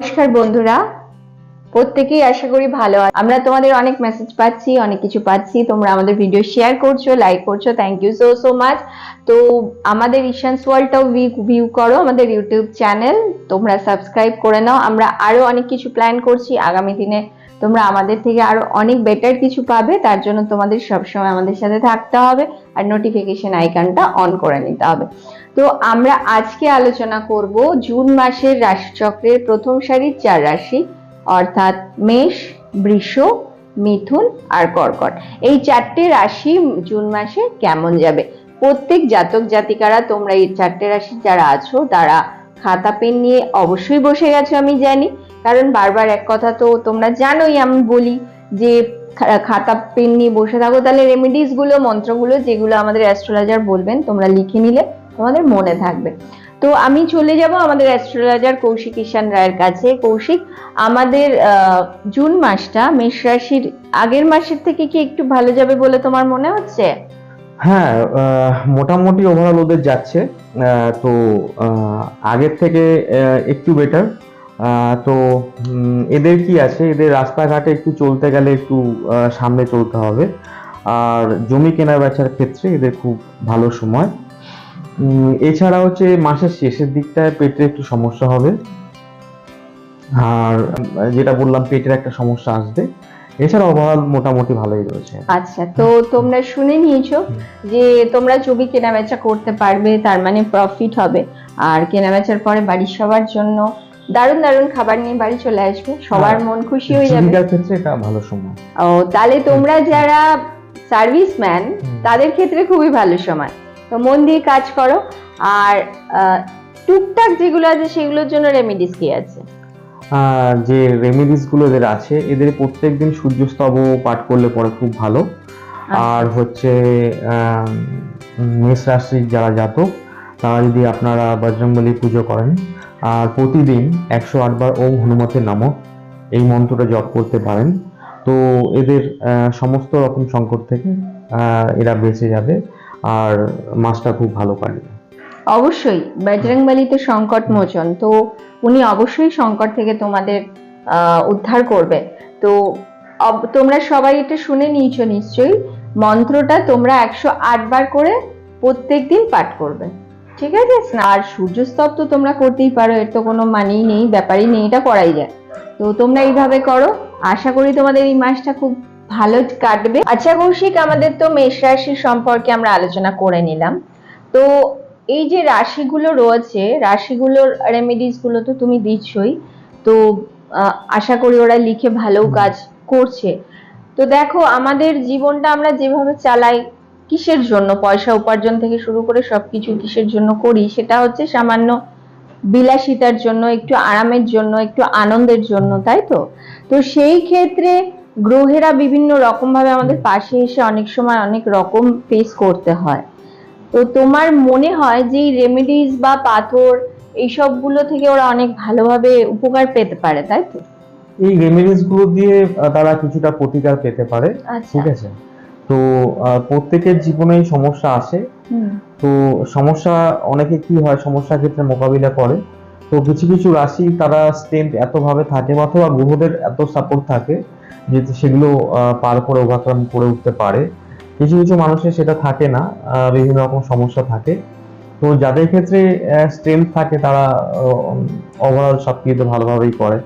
নমস্কার বন্ধুরা। প্রত্যেকেই আশা করি ভালো আমরা তোমাদের অনেক মেসেজ পাচ্ছি, অনেক কিছু পাচ্ছি। তোমরা আমাদের ভিডিও শেয়ার করছ লাইক করছ thank you so so much তো আমাদের ঈশান্স ওয়ার্ল্ডটাও ভিউ করো আমাদের ইউটিউব চ্যানেল তোমরা সাবস্ক্রাইব করে নাও। আমরা আরও অনেক কিছু প্ল্যান করছি। আগামী দিনে তোমরা আমাদের থেকে আরও অনেক বেটার কিছু পাবে, তার জন্য তোমাদের সবসময় আমাদের সাথে থাকতে হবে আর নোটিফিকেশন আইকনটা অন করে নিতে হবে। তো আমরা আজকে আলোচনা করব জুন মাসের রাশিচক্রের প্রথম সারির চার রাশি, অর্থাৎ মেষ, বৃষ, মিথুন আর কর্কট। এই চারটে রাশি জুন মাসে কেমন যাবে? প্রত্যেক জাতক জাতিকারা তোমরা এই চারটে রাশি যারা আছো, তারা খাতা, পেন নিয়ে অবশ্যই বসে গেছো, আমি জানি। কারণ বারবার এক কথা তো তোমরা জানোই, আমি বলি যে খাতা, পেন নিয়ে বসে থাকো। তাহলে রেমেডিসগুলো, মন্ত্রগুলো, যেগুলো আমাদের অ্যাস্ট্রোলজার বলবেন, তোমরা লিখে নিলে তোমাদের মনে থাকবে। তো আমি চলে যাব আমাদের অ্যাস্ট্রোলজার কৌশিক ঈশান রায়ের কাছে। কৌশিক, আমাদের জুন মাসটা মেষ রাশির আগের মাসের থেকে কি একটু ভালো যাবে বলে তোমার মনে হচ্ছে? হ্যাঁ মোটামুটি ওভারঅল ওদের যাচ্ছে। তো আগের থেকে একটু বেটার তো এদের কি আছে? এদের রাস্তাঘাটে একটু চলতে গেলে একটু সামনে চলতে হবে। আর জমি কেনা বেচার ক্ষেত্রে এদের খুব ভালো সময়। এছাড়া হচ্ছে মাসের শেষের দিকটায় পেটের একটু সমস্যা হবে। আর, যেটা বললাম, পেটের একটা সমস্যা আসবে। এছাড়া ওভারঅল মোটামুটি ভালোই রয়েছে। আচ্ছা তো তোমরা শুনে নিয়েছো যে তোমরা জমি কেনাবেচা করতে পারবে তার মানে প্রফিট হবে। আর কেনাবেচার পরে বাড়ির সবার জন্য দারুণ দারুণ খাবার নিয়ে বাড়ি চলে আসবে সবার। মন খুশি হয়ে যাবে। জীবিকার ক্ষেত্রে এটা ভালো সময়। ও তাহলে তোমরা যারা সার্ভিসম্যান। তাদের ক্ষেত্রে খুবই ভালো সময়। তো মন দিয়ে কাজ করো আর টুকটাক যেগুলো আছে সেগুলোর জন্য রেমিডিস কি আছে? যে রেমেডিসগুলো এদের আছে এদের প্রত্যেকদিন সূর্যস্তব পাঠ করলে পরে খুব ভালো। আর হচ্ছে মেষ রাশির যারা জাতক তারা যদি আপনারা বজরংবলী পুজো করেন আর প্রতিদিন একশো আটবার ওম হনুমতের নামক এই মন্ত্রটা জপ করতে পারেন। তো এদের সমস্ত রকম সংকট থেকে আহ, এরা বেঁচে যাবে আর মাসটা খুব ভালো কাটবে। অবশ্যই বজরংবলী তো সংকট মোচন তো উনি অবশ্যই সংকট থেকে তোমাদের উদ্ধার করবে। তো তোমরা সবাই এটা শুনে নিয়েছো নিশ্চয়ই। মন্ত্রটা তোমরা একশো আট বার করে প্রত্যেকদিন পাঠ করবে। ঠিক আছে? আর সূর্যস্তব তো তোমরা করতেই পারো, এর তো কোনো মানেই নেই, ব্যাপারই নেই, এটা করাই যায়। তো তোমরা এইভাবে করো। আশা করি তোমাদের এই মাসটা খুব ভালো কাটবে। আচ্ছা কৌশিক, আমাদের তো মেষ রাশি সম্পর্কে আমরা আলোচনা করে নিলাম। তো এই যে রাশিগুলো রয়েছে, রাশিগুলোর রেমেডিসগুলো তো তুমি দিচ্ছই। তো আশা করি ওরা লিখে ভালো কাজ করছে। তো দেখো, আমাদের জীবনটা আমরা যেভাবে চালাই, কিসের জন্য? পয়সা উপার্জন থেকে শুরু করে সবকিছু কিসের জন্য করি? সেটা হচ্ছে সামান্য বিলাসিতার জন্য, একটু আরামের জন্য, একটু আনন্দের জন্য, তাই তো? তো সেই ক্ষেত্রে গ্রহেরা বিভিন্ন রকম ভাবে আমাদের পাশে এসে অনেক সময় অনেক রকম ফেস করতে হয়। তো তোমার মনে হয় যে রেমেডিস বা পাথর এইসবগুলো থেকে ওরা অনেক ভালোভাবে উপকার পেতে পারে তাই তো? এই রেমেডিসগুলো দিয়ে তারা কিছুটা প্রতিকার পেতে পারে আচ্ছা। ঠিক আছে? তো প্রত্যেকের জীবনেই সমস্যা আসে। তো সমস্যা অনেকে কি হয় সমস্যার ক্ষেত্রে মোকাবিলা করে। তো কিছু কিছু রাশি তারা স্ট্রেংথ এতভাবে থাকে অথবা গ্রহদের এত সাপোর্ট থাকে যে সেগুলো পার করে ওভারকাম করে উঠতে পারে। কিছু কিছু মানুষের সেটা থাকে না বিভিন্ন রকম সমস্যা থাকে। তো যাদের ক্ষেত্রে স্ট্রেংথ থাকে তারা ওভারঅল সব কিছুতে ভালোভাবেই করে।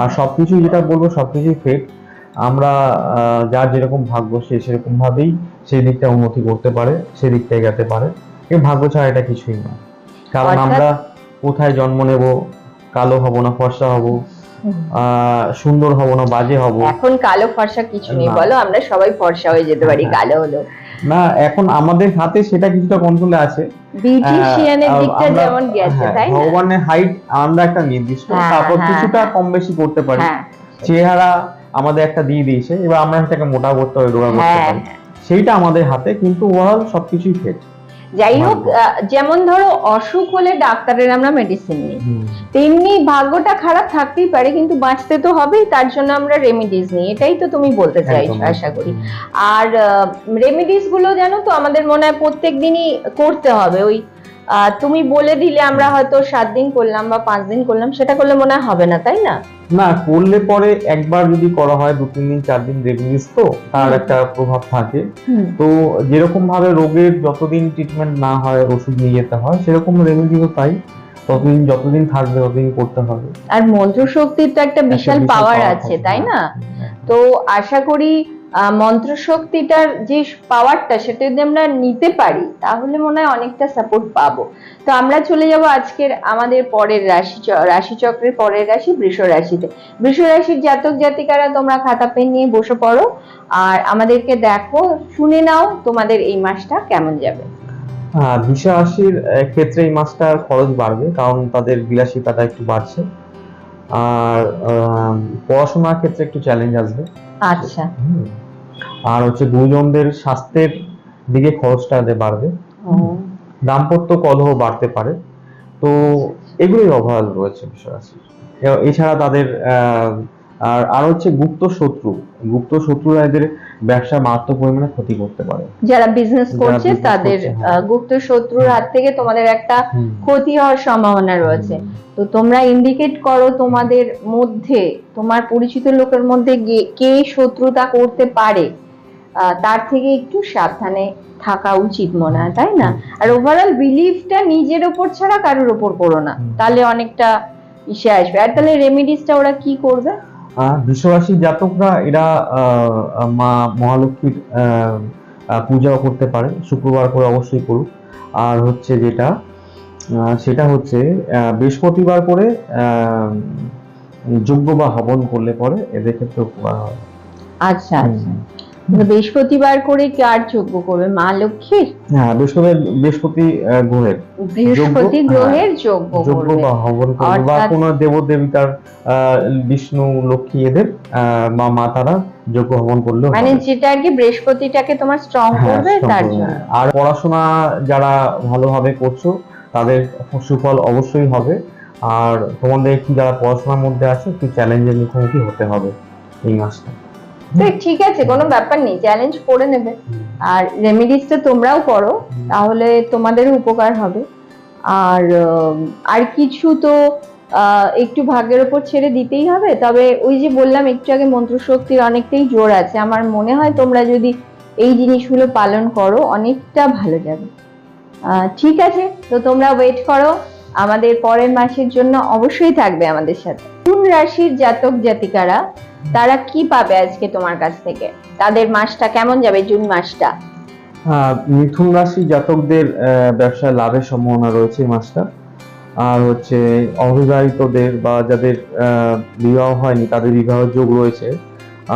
আর সবকিছু যেটা বলব সবকিছুই ফেক আমরা যার যেরকম ভাগ্য সে সেরকম ভাবেই সেই দিকটা উন্নতি করতে পারে সেই দিকটা এগাতে পারে। কিন্তু ভাগ্য ছাড়া এটা কিছুই না। কারণ আমরা কোথায় জন্ম নেব কালো হব না ফর্সা হব সুন্দর হব না বাজে হব। এখন কালো ফর্সা কিছু নেই বলো আমরা সবাই ফর্সা হয়ে যেতে পারি হ্যাঁ। কালো হলো না এখন আমাদের হাতে সেটা কিছুটা কন্ট্রোলে আছে। বিউটিশিয়ানের দিকটা যেমন গেছে হ্যাঁ, তাই না? ভগবানের হাইট আমরা একটা নির্দিষ্ট হ্যাঁ, তারপর কিছুটা। কম বেশি করতে পারি। চেহারা আমাদের একটা দিয়ে দিয়েছে এবার আমরা সেটাকে মোটা করতে পারি রোগা করতে পারি। সেইটা আমাদের হাতে কিন্তু ওভারঅল সবকিছুই ফেক যাই হোক যেমন ধরো অসুখ হলে ডাক্তারের আমরা মেডিসিন নিই। তেমনি ভাগ্যটা খারাপ থাকতেই পারে কিন্তু বাঁচতে তো হবেই তার জন্য আমরা রেমিডিস নিই। এটাই তো তুমি বলতে চাইছো আশা করি। আর রেমিডিসগুলো জানো তো আমাদের মনে হয় প্রত্যেক দিনই করতে হবে। ওই তুমি বলে দিলে আমরা হয়তো সাত দিন করলাম বা পাঁচ দিন করলাম সেটা করলে মনে হবে না তাই না? না করলে পরে একবার যদি করা হয় দু তিন দিন চার দিন রেমিডিস তো তার একটা প্রভাব থাকে। তো যেরকম ভাবে রোগের যতদিন ট্রিটমেন্ট না হয় ওষুধ নিয়ে যেতে হয় সেরকম রেমেডিও তাই ততদিন যতদিন থাকবে ততদিন করতে হবে। আর মন্ত্র শক্তির তো একটা বিশাল পাওয়ার আছে তাই না? হ্যাঁ। তো আশা করি মন্ত্র শক্তিটার যে পাওয়ারটা সেটা যদি আমরা নিতে পারি, তাহলে মনে হয় অনেকটা সাপোর্ট পাবো। তো আমরা চলে যাব আজকের আমাদের পরের রাশি রাশিচক্রের পরের রাশি বৃষ রাশিতে। বৃষ রাশির জাতক জাতিকারা তোমরা খাতা, পেন নিয়ে বসে পড়ো। আর আমাদেরকে দেখো, শুনে নাও তোমাদের এই মাসটা কেমন যাবে। বৃষ রাশির ক্ষেত্রে এই মাসটার খরচ বাড়বে, কারণ তাদের বিলাসিতাটা একটু বাড়ছে। আর পড়াশোনার ক্ষেত্রে একটু চ্যালেঞ্জ আসবে। আচ্ছা। আর হচ্ছে গুরুজনদের স্বাস্থ্যের দিকে খরচটা বাড়বে দাম্পত্য কলহ বাড়তে পারে। তো এগুলোই অভাব রয়েছে বিষয় এ- এছাড়া তাদের আহ, আর আর হচ্ছে গুপ্ত শত্রু। গুপ্ত শত্রুরা এদের ব্যবসা মারাত্মক পরিমাণে ক্ষতি করতে পারে। যারা বিজনেস করছে তাদের হ্যাঁ। গুপ্ত শত্রুর হাত থেকে তোমাদের একটা ক্ষতি হওয়ার সম্ভাবনা রয়েছে। তো তোমরা ইন্ডিকেট করো তোমাদের মধ্যে তোমার পরিচিত লোকের মধ্যে কে শত্রুতা করতে পারে। তার থেকে একটু সাবধানে থাকা উচিত মনে হয় তাই না? আর ওভারঅল বিলিফটা নিজের ওপর ছাড়া কারোর ওপর করো না। তাহলে অনেকটা ইসে আসবে। আর তাহলে রেমিডিসটা ওরা কি করবে? বৃষরাশির জাতকরা এরা মা মহালক্ষ্মীর পূজাও করতে পারে শুক্রবার করে অবশ্যই করুক। আর হচ্ছে যেটা সেটা হচ্ছে বৃহস্পতিবার করে যজ্ঞ বা হবন করলে পরে এদের ক্ষেত্রে উপকার হয়। আচ্ছা আচ্ছা। বৃহস্পতিবার করে কার যোগ্য করবে? মা লক্ষ্মীর? হ্যাঁ বৃহস্পতি বৃহস্পতি গ্রহের। বৃহস্পতি হ্যাঁ, গ্রহের যোগ্য যজ্ঞ করবে। বা হবন করবে বা কোনো বিষ্ণু লক্ষ্মী এদের বা মা তারা যজ্ঞ হবন করলেও মানে যেটা আর কি বৃহস্পতিটাকে তোমার স্ট্রং হ্যাঁ, করবে তার জন্য। আর পড়াশোনা যারা ভালোভাবে করছ তাদের সুফল অবশ্যই হবে। আর তোমাদের কি যারা পড়াশোনার মধ্যে আছে একটু চ্যালেঞ্জের মুখোমুখি হতে হবে এই মাসটা। তো ঠিক আছে, কোনো ব্যাপার নেই চ্যালেঞ্জ করে নেবে। আর রেমিডিসটা তোমরাও করো, তাহলে তোমাদেরও উপকার হবে। আর আর কিছু তো একটু ভাগ্যের ওপর ছেড়ে দিতেই হবে। তবে ওই যে বললাম, একটু আগে মন্ত্রশক্তির অনেকটাই জোর আছে। আমার মনে হয় তোমরা যদি এই জিনিসগুলো পালন করো, অনেকটা ভালো যাবে। ঠিক আছে, তো তোমরা ওয়েট করো। আমাদের পরের মাসের জন্য অবশ্যই থাকবে আমাদের সাথে। কোন রাশির জাতক জাতিকারা তারা কি পাবে আজকে তোমার কাছ থেকে? তাদের মাসটা কেমন যাবে, জুন মাসটা? মিথুন রাশি জাতকদের ব্যবসায় লাভের সম্ভাবনা রয়েছে এই মাসটা। আর হচ্ছে অবিবাহিতদের বা যাদের বিবাহ হয়নি, তাদের বিবাহ যোগ রয়েছে।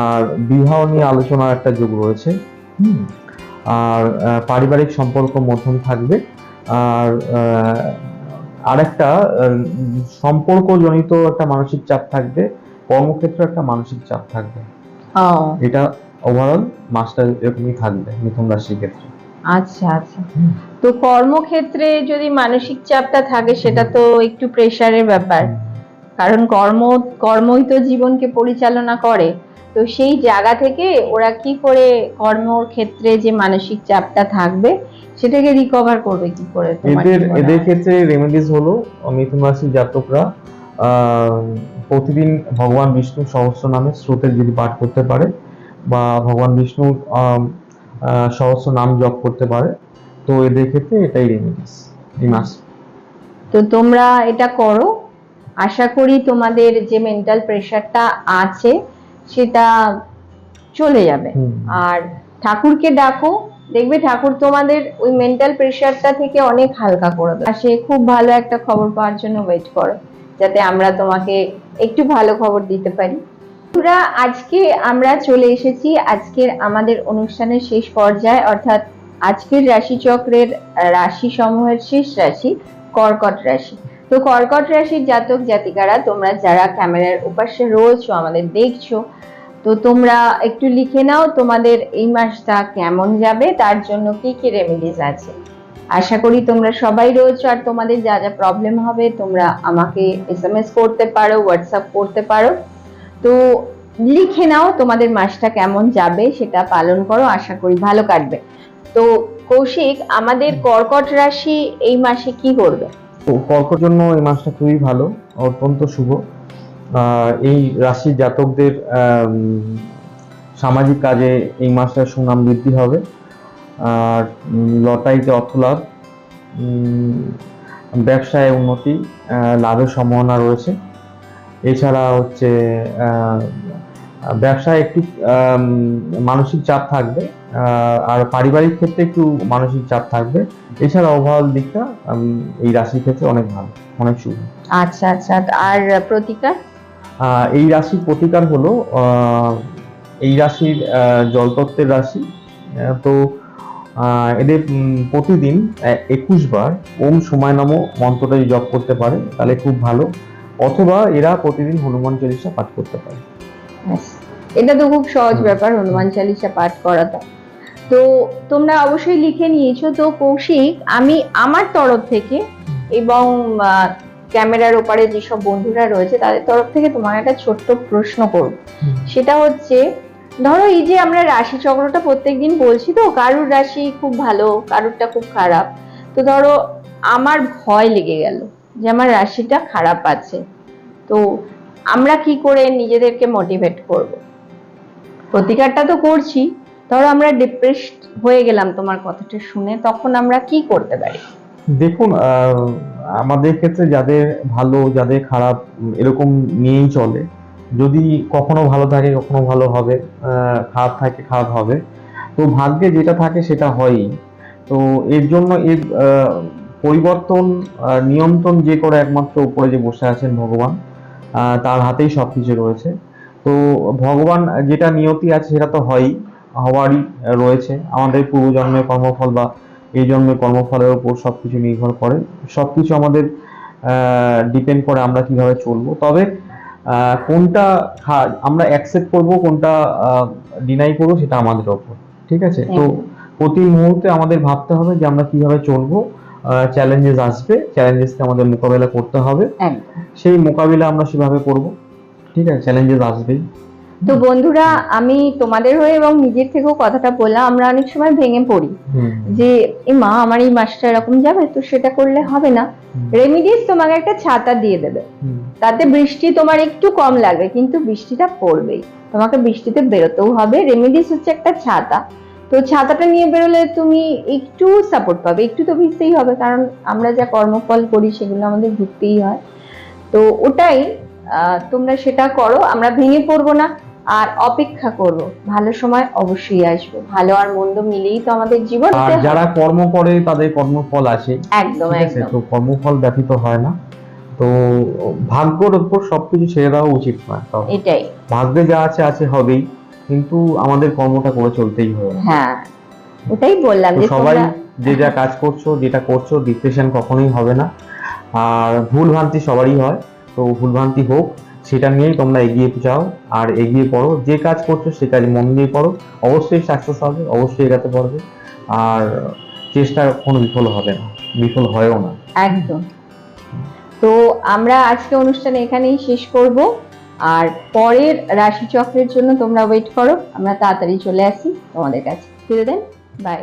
আর বিবাহ নিয়ে আলোচনার একটা যোগ রয়েছে। আর পারিবারিক সম্পর্ক মধ্যম থাকবে। আর আরেকটা সম্পর্কজনিত একটা মানসিক চাপ থাকবে। কর্মক্ষেত্রে একটা মানসিক চাপ থাকবে। এটা ওভারঅল মাসটা এরকমই থাকবে মিথুন রাশির ক্ষেত্রে। আচ্ছা আচ্ছা। তো কর্মক্ষেত্রে যদি মানসিক চাপটা থাকে সেটা তো একটু প্রেসারের ব্যাপার। কারণ কর্ম কর্মই তো জীবনকে পরিচালনা করে। তো সেই জায়গা থেকে ওরা কি করে কর্মর ক্ষেত্রে যে মানসিক চাপটা থাকবে সেটাকে রিকভার করবে কি করে এদের এদের ক্ষেত্রে রেমেডিস হলো মিথুন রাশির জাতকরা আহ, প্রতিদিন ভগবান বিষ্ণু সহস্র নামে স্রোতের যদি পাঠ করতে পারে বা ভগবান বিষ্ণুর সহস্র নাম জপ করতে পারে তো এদের ক্ষেত্রে এটাই রেমেডিস এই মাস তো তোমরা এটা করো। আশা করি তোমাদের যে মেন্টাল প্রেশারটা আছে সেটা চলে যাবে। আর ঠাকুরকে ডাকো। দেখবে ঠাকুর তোমাদের ওই মেন্টাল প্রেশারটা থেকে অনেক হালকা করে দেবে আর সে খুব ভালো একটা খবর পাওয়ার জন্য ওয়েট করো। যাতে আমরা তোমাকে একটু ভালো খবর দিতে পারি। বন্ধুরা, আজকে আমরা চলে এসেছি আজকের আমাদের অনুষ্ঠানের শেষ পর্যায়ে, অর্থাৎ আজকের রাশিচক্রের রাশি সমূহের শেষ রাশি কর্কট রাশি। তো কর্কট রাশির জাতক জাতিকারা, তোমরা যারা ক্যামেরার উপাশে রয়েছো, আমাদের দেখছ, তো তোমরা একটু লিখে নাও তোমাদের এই মাসটা কেমন যাবে, তার জন্য কি কি রেমেডিস আছে। আশা করি তোমরা সবাই রয়েছো আর তোমাদের যা যা প্রবলেম হবে তোমরা আমাকে এসএমএস করতে পারো হোয়াটসঅ্যাপ করতে পারো। তো লিখে নাও তোমাদের মাসটা কেমন যাবে সেটা পালন করো আশা করি ভালো কাটবে। তো কৌশিক আমাদের কর্কট রাশি এই মাসে কি করবে? কর্কট জন্য এই মাসটা খুবই ভালো অত্যন্ত শুভ। আহ, এই রাশি জাতকদের সামাজিক কাজে এই মাসটা সুনাম বৃদ্ধি হবে। আর লটারিতে অর্থ লাভ ব্যবসায় উন্নতি লাভের সম্ভাবনা রয়েছে। এছাড়া হচ্ছে ব্যবসায় একটু মানসিক চাপ থাকবে আর পারিবারিক ক্ষেত্রে একটু মানসিক চাপ থাকবে। এছাড়া ওভারঅল দিকটা এই রাশির ক্ষেত্রে অনেক ভালো অনেক শুভ। আচ্ছা আচ্ছা আর প্রতিকার? এই রাশির প্রতিকার হলো এই রাশির জলতত্ত্বের রাশি। তো এদের প্রতিদিন একুশ বার ওম সময় নাম মন্ত্রটা যদি জপ করতে পারে তাহলে খুব ভালো। অথবা এরা প্রতিদিন হনুমান চল্লিশা পাঠ করতে পারে। এটা তো খুব সহজ ব্যাপার হনুমান চালিসা পাঠ করাটা। তো তোমরা অবশ্যই লিখে নিয়েছো। তো কৌশিক আমি আমার তরফ থেকে এবং ক্যামেরার ওপারে যেসব বন্ধুরা রয়েছে তাদের তরফ থেকে তোমার একটা ছোট্ট প্রশ্ন করব। সেটা হচ্ছে ধরো এই যে আমরা রাশি চক্রটা প্রত্যেকদিন বলছি তো, কারুর রাশি খুব ভালো, কারুরটা খুব খারাপ। তো ধরো আমার ভয় লেগে গেল যে আমার রাশিটা খারাপ আছে। তো আমরা কি করে নিজেদেরকে মোটিভেট করব? প্রতিকারটা তো করছি। ধরো আমরা ডিপ্রেসড হয়ে গেলাম তোমার কথাটা শুনে, তখন আমরা কি করতে পারি? দেখুন আমাদের ক্ষেত্রে যাদের ভালো, যাদের খারাপ, এরকম নিয়েই চলে। যদি কখনো ভালো থাকে, কখনো ভালো হবে খারাপ থাকে, খারাপ হবে। তো ভাগ্যে যেটা থাকে সেটা হয়ই। তো এর জন্য এর পরিবর্তন নিয়ন্ত্রণ যে করে একমাত্র উপরে যে বসে আছেন ভগবান তার হাতেই সব কিছু রয়েছে। তো ভগবান যেটা নিয়তি আছে সেটা তো হয়ই, হওয়ারই রয়েছে। আমাদের পূর্বজন্মের কর্মফল বা এই জন্মের কর্মফলের উপর সবকিছু নির্ভর করে। সব কিছু আমাদের ডিপেন্ড করে আমরা কীভাবে চলবো। তবে কোনটা আমরা অ্যাকসেপ্ট করব কোনটা ডিনাই করব সেটা আমাদের ওপর ঠিক আছে? তো প্রতি মুহূর্তে আমাদের ভাবতে হবে যে আমরা কীভাবে চলবো চ্যালেঞ্জেস আসবে চ্যালেঞ্জেসকে আমাদের মোকাবেলা করতে হবে। সেই মোকাবিলা আমরা সেভাবে করব ঠিক আছে? চ্যালেঞ্জেস আসবেই। তো বন্ধুরা আমি তোমাদের হয়ে এবং নিজের থেকেও কথাটা বললাম আমরা অনেক সময় ভেঙে পড়ি যে মা আমার এই মাসটা এরকম যাবে তো সেটা করলে হবে না। রেমিডিস তোমাকে একটা ছাতা দিয়ে দেবে। তাতে বৃষ্টি তোমার একটু কম লাগবে কিন্তু বৃষ্টিটা পড়বেই। তোমাকে বৃষ্টিতে বেরোতেও হবে। রেমিডিস হচ্ছে একটা ছাতা। তো ছাতাটা নিয়ে বেরোলে তুমি একটু সাপোর্ট পাবে একটু তো ভিজতেই হবে কারণ আমরা যা কর্মফল করি সেগুলো আমাদের ভিজতেই হয়। তো ওটাই তোমরা সেটা করো আমরা ভেঙে পড়ব না আর অপেক্ষা করব। ভালো সময় অবশ্যই আসবে। ভালো আর মন্দ মিলেই তো আমাদের জীবন আর যারা কর্ম করে তাদের কর্মফল আসে একদম একদম। তো কর্মফল ব্যতীত হয় না। তো ভাগ্যর উপর সবকিছু ছেড়ে দেওয়া উচিত না। এটাই। ভাগ্যে যা আছে আছে হবেই। কিন্তু আমাদের কর্মটা করে চলতেই হবে। হ্যাঁ ওটাই বললাম যে সবাই যে যা কাজ করছ যেটা করছ ডিপ্রেশন কখনোই হবে না। আর ভুল ভ্রান্তি সবারই হয়। তো ভুলভ্রান্তি হোক, সেটা নিয়েই তোমরা এগিয়ে যাও। আর এগিয়ে পড়ো, যে কাজ করছ সে কাজে মন দিয়ে পড়ো। অবশ্যই সাকসেস হবে, অবশ্যই এগাতে পারবে। আর চেষ্টা কোনো বিফল হবে না, বিফল হয়ও না। একদম। তো আমরা আজকে অনুষ্ঠান এখানেই শেষ করব। আর পরের রাশিচক্রের জন্য তোমরা ওয়েট করো, আমরা তাড়াতাড়ি চলে আসি তোমাদের কাছে। ফিরে দেন বাই